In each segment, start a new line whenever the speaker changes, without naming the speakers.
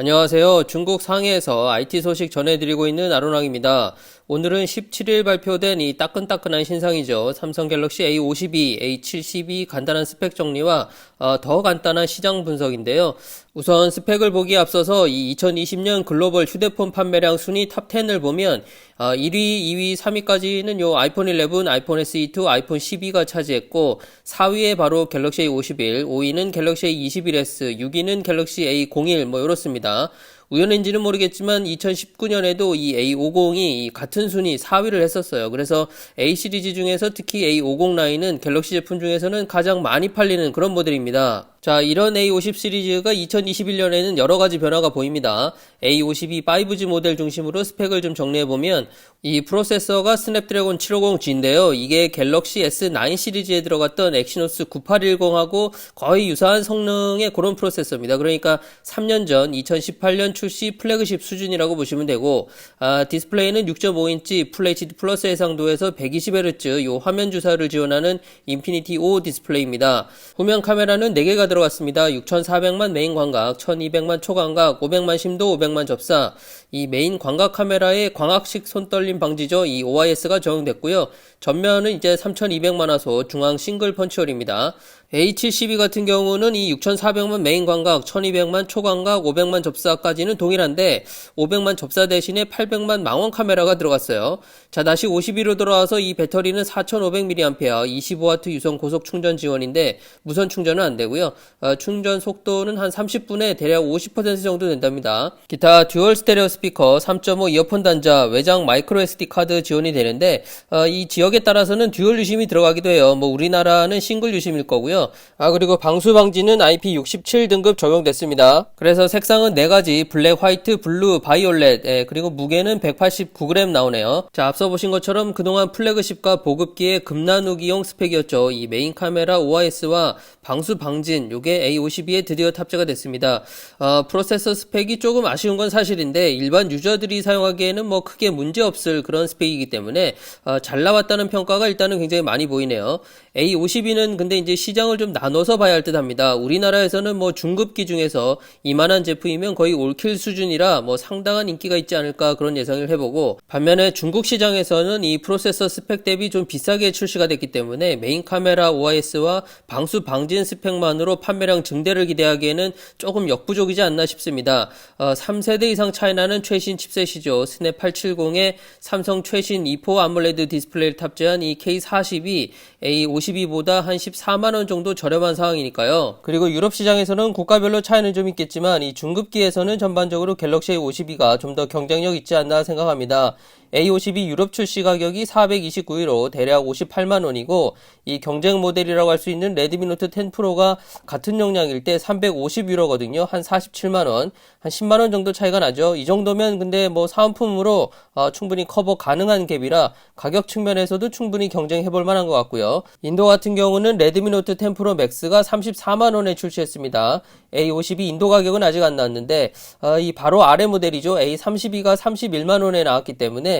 안녕하세요. 중국 상해에서 IT 소식 전해드리고 있는 아로랑입니다. 오늘은 17일 발표된 이 따끈따끈한 신상이죠. 삼성 갤럭시 A52, A72 간단한 스펙 정리와 어, 더 간단한 시장 분석인데요. 우선 스펙을 보기에 앞서서 이 2020년 글로벌 휴대폰 판매량 순위 탑 10을 보면 어, 1위, 2위, 3위까지는 요 아이폰 11, 아이폰 SE2, 아이폰 12가 차지했고 4위에 바로 갤럭시 A51, 5위는 갤럭시 A21s, 6위는 갤럭시 A01 뭐 이렇습니다. 우연인지는 모르겠지만 2019년에도 이 A50이 같은 순위 4위를 했었어요. 그래서 A 시리즈 중에서 특히 A50 라인은 갤럭시 제품 중에서는 가장 많이 팔리는 그런 모델입니다. 자, 이런 A50 시리즈가 2021년에는 여러 가지 변화가 보입니다. A52 5G 모델 중심으로 스펙을 좀 정리해보면 이 프로세서가 스냅드래곤 750G인데요. 이게 갤럭시 S9 시리즈에 들어갔던 엑시노스 9810하고 거의 유사한 성능의 그런 프로세서입니다. 그러니까 3년 전 2018년 출시 플래그십 수준이라고 보시면 되고 아, 디스플레이는 6.5인치 풀 HD 플러스 해상도에서 120Hz 요 화면 주사를 지원하는 인피니티 5 디스플레이입니다. 후면 카메라는 4개가 들어갔습니다. 6,400만 메인 광각, 1,200만 초광각, 500만 심도, 500만 접사. 이 메인 광각 카메라에 광학식 손떨림 방지죠. 이 OIS가 적용됐고요. 전면은 이제 3,200만 화소 중앙 싱글 펀치홀입니다. A72 같은 경우는 이 6,400만 메인 광각, 1,200만 초광각, 500만 접사까지는 동일한데 500만 접사 대신에 800만 망원 카메라가 들어갔어요. 자, 다시 52로 돌아와서 이 배터리는 4,500mAh, 25W 유선 고속 충전 지원인데 무선 충전은 안 되고요. 어, 충전 속도는 한 30분에 대략 50% 정도 된답니다. 기타 듀얼 스테레오 스피커, 3.5 이어폰 단자, 외장 마이크로 SD 카드 지원이 되는데 어, 이 지역에 따라서는 듀얼 유심이 들어가기도 해요. 뭐 우리나라는 싱글 유심일 거고요. 아 그리고 방수 방지는 IP67 등급 적용됐습니다. 그래서 색상은 네 가지 블랙, 화이트, 블루, 바이올렛 예, 그리고 무게는 189g 나오네요. 자 앞서 보신 것처럼 그동안 플래그십과 보급기의 금나누기용 스펙이었죠. 이 메인 카메라 OIS와 방수 방진 요게 A52에 드디어 탑재가 됐습니다. 어, 프로세서 스펙이 조금 아쉬운 건 사실인데 일반 유저들이 사용하기에는 뭐 크게 문제 없을 그런 스펙이기 때문에 어, 잘 나왔다는 평가가 일단은 굉장히 많이 보이네요. A52는 근데 이제 시장 을 좀 나눠서 봐야 할 듯 합니다. 우리나라에서는 뭐 중급기 중에서 이만한 제품이면 거의 올킬 수준이라 뭐 상당한 인기가 있지 않을까 그런 예상을 해보고 반면에 중국 시장에서는 이 프로세서 스펙 대비 좀 비싸게 출시가 됐기 때문에 메인 카메라 OIS와 방수 방진 스펙만으로 판매량 증대를 기대하기에는 조금 역부족이지 않나 싶습니다. 어, 3세대 이상 차이나는 최신 칩셋이죠. 스냅 870에 삼성 최신 2포 아몰레드 디스플레이를 탑재한 이 K40이 A52보다 한 14만원 정도 저렴한 상황이니까요. 그리고 유럽 시장에서는 국가별로 차이는 좀 있겠지만 이 중급기에서는 전반적으로 갤럭시 A52가 좀 더 경쟁력 있지 않나 생각합니다. A52 유럽 출시 가격이 429유로 대략 58만 원이고 이 경쟁 모델이라고 할 수 있는 레드미 노트 10 프로가 같은 용량일 때 350유로거든요. 한 47만 원, 한 10만 원 정도 차이가 나죠. 이 정도면 근데 뭐 사은품으로 어, 충분히 커버 가능한 갭이라 가격 측면에서도 충분히 경쟁해 볼 만한 것 같고요. 인도 같은 경우는 레드미 노트 10 프로 맥스가 34만 원에 출시했습니다. A52 인도 가격은 아직 안 나왔는데 어, 이 바로 아래 모델이죠. A32가 31만 원에 나왔기 때문에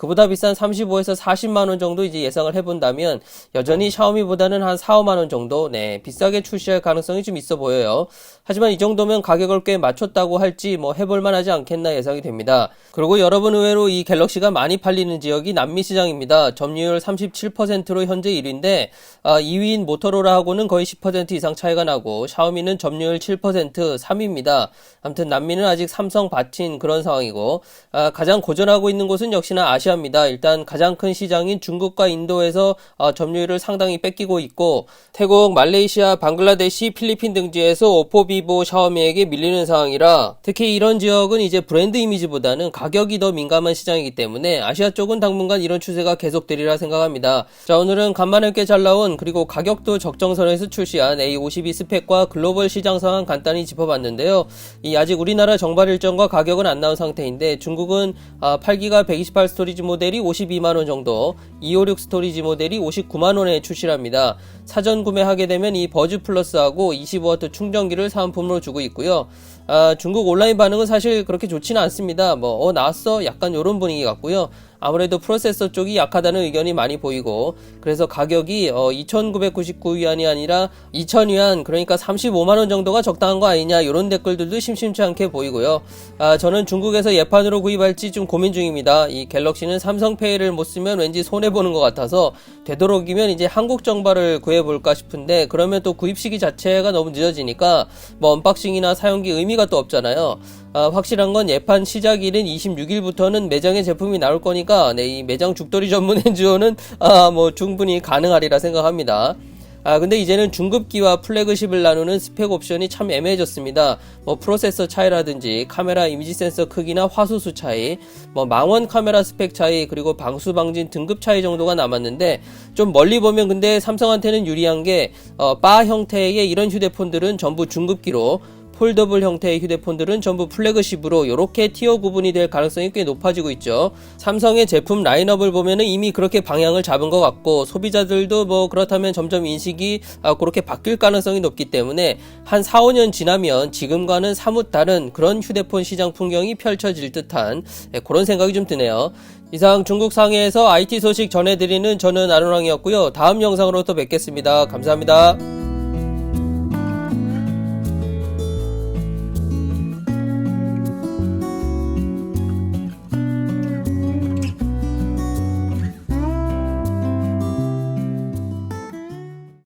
그보다 비싼 35에서 40만 원 정도 이제 예상을 해본다면 여전히 샤오미보다는 한 4, 5만 원 정도 네 비싸게 출시할 가능성이 좀 있어 보여요. 하지만 이 정도면 가격을 꽤 맞췄다고 할지 뭐 해볼 만하지 않겠나 예상이 됩니다. 그리고 여러분 의외로 이 갤럭시가 많이 팔리는 지역이 남미 시장입니다. 점유율 37%로 현재 1위인데 아, 2위인 모토로라하고는 거의 10% 이상 차이가 나고 샤오미는 점유율 7% 3위입니다. 아무튼 남미는 아직 삼성 받친 그런 상황이고 아, 가장 고전하고 있는 곳은 역시나 아시아 입니다. 일단 가장 큰 시장인 중국과 인도에서 아, 점유율을 상당히 뺏기고 있고 태국, 말레이시아, 방글라데시, 필리핀 등지에서 오포, 비보, 샤오미에게 밀리는 상황이라 특히 이런 지역은 이제 브랜드 이미지보다는 가격이 더 민감한 시장이기 때문에 아시아 쪽은 당분간 이런 추세가 계속되리라 생각합니다. 자 오늘은 간만에 꽤 잘 나온 그리고 가격도 적정선에서 출시한 A52 스펙과 글로벌 시장 상황 간단히 짚어봤는데요. 이 아직 우리나라 정발 일정과 가격은 안 나온 상태인데 중국은 8기가 128 스토리지 모델이 52만원 정도, 256 스토리지 모델이 59만원에 출시합니다. 사전 구매하게 되면 이 버즈 플러스하고 25W 충전기를 사은품으로 주고 있고요. 아, 중국 온라인 반응은 사실 그렇게 좋지는 않습니다. 뭐, 어, 나왔어? 약간 요런 분위기 같고요. 아무래도 프로세서 쪽이 약하다는 의견이 많이 보이고, 그래서 가격이, 어, 2,999위안이 아니라 2,000위안, 그러니까 35만원 정도가 적당한 거 아니냐, 요런 댓글들도 심심치 않게 보이고요. 아, 저는 중국에서 예판으로 구입할지 좀 고민 중입니다. 이 갤럭시는 삼성페이를 못 쓰면 왠지 손해보는 것 같아서, 되도록이면 이제 한국 정발을 구해볼까 싶은데, 그러면 또 구입 시기 자체가 너무 늦어지니까, 뭐, 언박싱이나 사용기 의미가 또 없잖아요. 아, 확실한 건 예판 시작일인 26일부터는 매장에 제품이 나올 거니까 네, 이 매장 죽돌이 전문 엔지오는 아, 뭐 충분히 가능하리라 생각합니다. 아, 근데 이제는 중급기와 플래그십을 나누는 스펙 옵션이 참 애매해졌습니다. 뭐 프로세서 차이라든지 카메라 이미지 센서 크기나 화소수 차이, 뭐 망원 카메라 스펙 차이, 그리고 방수 방진 등급 차이 정도가 남았는데 좀 멀리 보면 근데 삼성한테는 유리한 게 어, 바 형태의 이런 휴대폰들은 전부 중급기로 폴더블 형태의 휴대폰들은 전부 플래그십으로 이렇게 티어 구분이 될 가능성이 꽤 높아지고 있죠. 삼성의 제품 라인업을 보면은 이미 그렇게 방향을 잡은 것 같고 소비자들도 뭐 그렇다면 점점 인식이 아, 그렇게 바뀔 가능성이 높기 때문에 한 4, 5년 지나면 지금과는 사뭇 다른 그런 휴대폰 시장 풍경이 펼쳐질 듯한 예, 그런 생각이 좀 드네요. 이상 중국 상해에서 IT 소식 전해드리는 저는 아론왕이었고요. 다음 영상으로 또 뵙겠습니다. 감사합니다.